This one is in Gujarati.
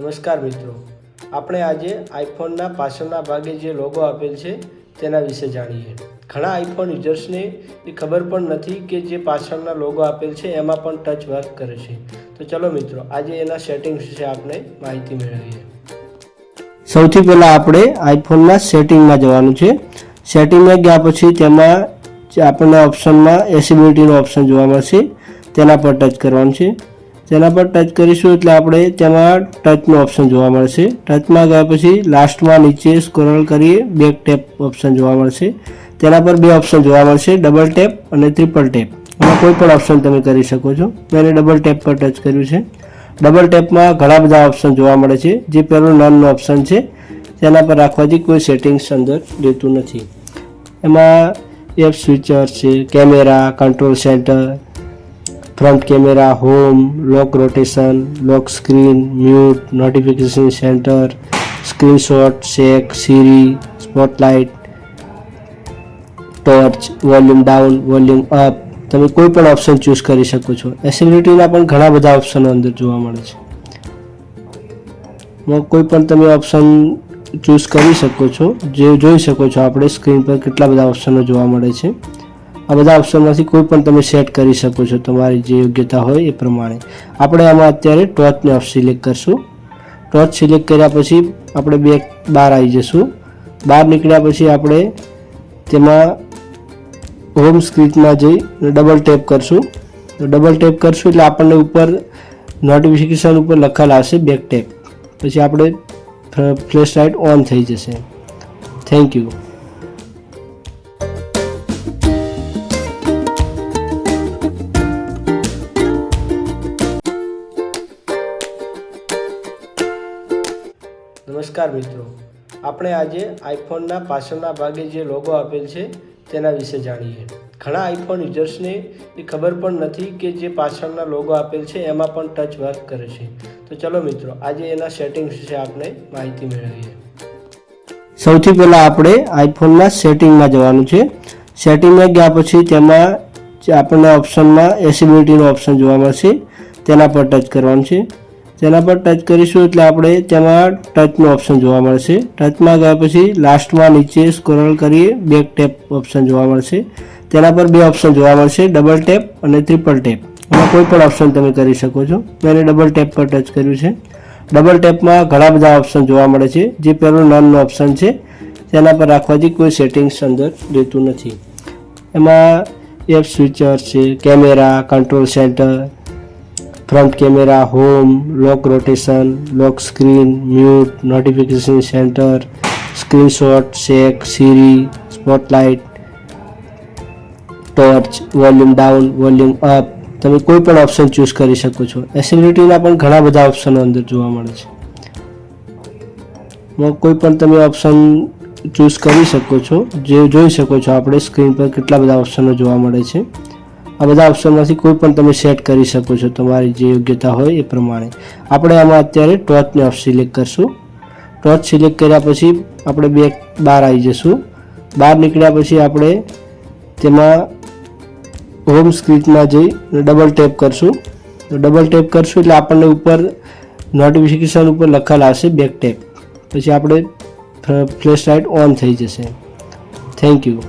નમસ્કાર મિત્રો. આપણે આજે આઈફોનના પાછળના ભાગે જે લોગો આપેલ છે, તેના વિશે જાણીએ. ઘણા આઈફોન યુઝર્સને એ ખબર પણ નથી કે જે પાછળના લોગો આપેલ છે, એમાં પણ ટચ વર્ક કરે છે. તો ચલો મિત્રો, આજે એના સેટિંગ્સ વિશે આપણે માહિતી મેળવીએ. સૌથી પહેલાં આપણે આઈફોનના સેટિંગમાં જવાનું છે. સેટિંગમાં ગયા પછી તેમાં આપણને ઓપ્શનમાં એસિબિલિટીનો ઓપ્શન જોવા મળશે. તેના પર ટચ કરવાનું છે. તેના પર ટચ કરીશું એટલે આપણે તેમાં ટચનો ઓપ્શન જોવા મળશે. ટચમાં ગયા પછી લાસ્ટમાં નીચે સ્ક્રોલ કરીએ બેક ટેપ ઓપ્શન જોવા મળશે. તેના પર બે ઓપ્શન જોવા મળશે ડબલ ટેપ અને ટ્રિપલ ટેપ એમાં કોઈ પણ ઓપ્શન તમે કરી શકો છો. મેં ડબલ ટેપ પર ટચ કર્યું છે. ડબલ ટેપમાં ઘણા બધા ઓપ્શન જોવા મળે છે. જે પહેલું નનનો ઓપ્શન છે. તેના પર રાખવાથી કોઈ સેટિંગ્સ અંદર રહેતું નથી. એમાં એપ સ્વિચર છે camera control centre front camera home lock rotation lock screen mute notification centre screenshot shake Siri spotlight torch volume down volume up તમે કોઈ પણ ઓપ્શન ચૂઝ કરી શકો છો. એસિડિટીના પણ ઘણા બધા ઓપ્શનો અંદર જોવા મળે છે. કોઈ પણ તમે ઓપ્શન ચૂઝ કરી શકો છો. જે જોઈ શકો છો આપણે સ્ક્રીન પર કેટલા બધા ઓપ્શનો જોવા મળે છે. આ બધા ઓપ્શનમાંથી કોઈ પણ તમે સેટ કરી શકો છો. તમારી જે યોગ્યતા હોય એ પ્રમાણે. આપણે આમાં અત્યારે ટોચને ઓફ સિલેક્ટ કરશું. ટોચ સિલેક્ટ કર્યા પછી આપણે બે બહાર આવી જશું. બહાર નીકળ્યા પછી આપણે તેમાં હોમ સ્ક્રીનમાં જઈ ડબલ ટેપ કરશું. તો ડબલ ટેપ કરશું એટલે આપણને ઉપર નોટિફિકેશન ઉપર લખેલ આવશે બેક ટેપ પછી આપણે ફ્લેશ લાઇટ ઓન થઈ જશે. થેન્ક યુ નમસ્કાર મિત્રો. આપણે આજે આઈફોનના પાછળના ભાગે જે લોગો આપેલ છે, તેના વિશે જાણીએ. ઘણા આઈફોન યુઝર્સને એ ખબર પણ નથી કે જે પાછળના લોગો આપેલ છે, એમાં પણ ટચ વર્ક કરે છે. તો ચલો મિત્રો, આજે એના સેટિંગ્સ વિશે આપણે માહિતી મેળવીએ. સૌથી પહેલાં આપણે આઈફોનના સેટિંગમાં જવાનું છે. સેટિંગમાં ગયા પછી તેમાં આપણને ઓપ્શનમાં એસિબિલિટીનો ઓપ્શન જોવા મળશે. તેના પર ટચ કરવાનું છે. તેના પર ટચ કરીશું એટલે આપણે તેમાં ટચનો ઓપ્શન જોવા મળશે. ટચમાં ગયા પછી લાસ્ટમાં નીચે સ્ક્રોલ કરીએ બેક ટેપ ઓપ્શન જોવા મળશે. તેના પર બે ઓપ્શન જોવા મળશે ડબલ ટેપ અને ટ્રિપલ ટેપ એમાં કોઈ પણ ઓપ્શન તમે કરી શકો છો. મેં ડબલ ટેપ પર ટચ કર્યું છે. ડબલ ટેપમાં ઘણા બધા ઓપ્શન જોવા મળે છે. જે પહેલો નનનો ઓપ્શન છે. તેના પર રાખવાથી કોઈ સેટિંગ્સ અંદર રહેતું નથી. એમાં એપ સ્વિચર છે camera control centre front camera home lock rotation lock screen mute notification centre screenshot shake Siri spotlight torch volume down volume up તમે કોઈ પણ ઓપ્શન ચૂઝ કરી શકો છો. એસિબિલિટીના પણ ઘણા બધા ઓપ્શનો અંદર જોવા મળે છે. કોઈ પણ તમે ઓપ્શન ચૂઝ કરી શકો છો. જે જોઈ શકો છો, આપણે સ્ક્રીન પર કેટલા બધા ઓપ્શનો જોવા મળે છે. આ બધા ઓપ્શનમાંથી કોઈ પણ તમે સેટ કરી શકો છો. તમારી જે યોગ્યતા હોય એ પ્રમાણે. આપણે આમાં અત્યારે ટોચને ઓફ સિલેક્ટ કરશું. ટોચ સિલેક્ટ કર્યા પછી આપણે બે બહાર આવી જશું. બહાર નીકળ્યા પછી આપણે તેમાં હોમ સ્ક્રીનમાં જઈ ડબલ ટેપ કરશું. તો ડબલ ટેપ કરશું એટલે આપણને ઉપર નોટિફિકેશન ઉપર લખેલ આવશે બેક ટેપ પછી આપણે ફ્લેશ લાઇટ ઓન થઈ જશે. Thank you